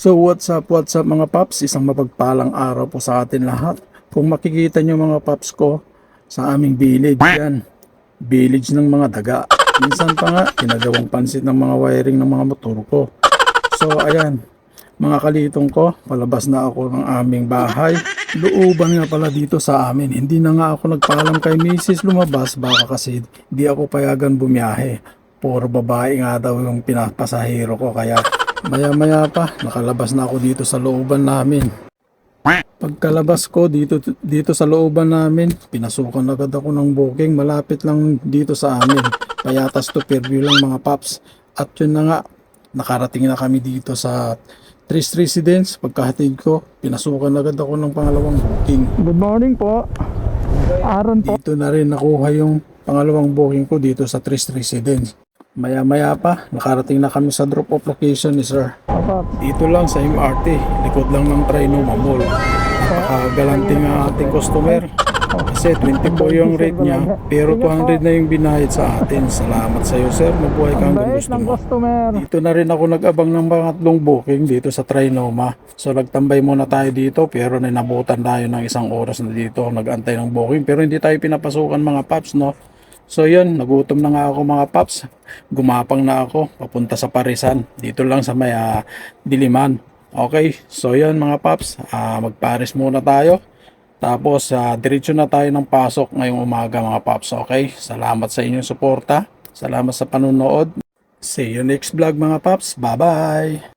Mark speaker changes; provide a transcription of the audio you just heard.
Speaker 1: So what's up, what's up mga paps? Isang mapagpalang araw po sa atin lahat. Kung makikita nyo mga paps ko sa aming village yan, village ng mga daga. Minsan pa nga, ginagawang pansit ng mga wiring ng mga motor ko. So ayan, mga kalitong ko, palabas na ako ng aming bahay. Looban nga pala dito sa amin. Hindi na nga ako nagpaalam kay Mrs. lumabas baka kasi di ako payagan bumiyahe. Puro babae nga daw yung pinapasahero ko kaya maya maya pa nakalabas na ako dito sa looban namin. Pagkalabas ko dito dito sa looban namin, pinasukan agad ako ng booking malapit lang dito sa amin. Payatas to Fairview lang mga paps. At yun na nga, nakarating na kami dito sa Tris Residence. Pagkahatid ko, pinasukan agad ako ng pangalawang booking. Good morning po. Aaron po. Dito na rin nakuha yung pangalawang booking ko dito sa Tris Residence. Maya maya pa, nakarating na kami sa drop off location ni sir. Dito lang sa MRT, likod lang ng Trinoma Mall. Napakagalante nga ating customer. Kasi 20 po yung rate niya, pero 200 na yung binayad sa atin. Salamat sa iyo sir, mabuhay ka hanggang gusto mo. Dito na rin ako nag-abang ng pangatlong booking dito sa Trinoma. So nagtambay muna tayo dito pero ninabutan tayo ng isang oras na dito nag-antay ng booking. Pero hindi tayo pinapasukan mga paps no. So yun, nagutom na nga ako mga paps. Gumapang na ako papunta sa Parisan. Dito lang sa may ah, Diliman. Okay, so yun mga paps, ah, magparis muna tayo. Tapos ah, diretso na tayo ng pasok ngayong umaga mga paps. Okay, salamat sa inyong suporta. Salamat sa panonood. See you next vlog mga paps. Bye-bye!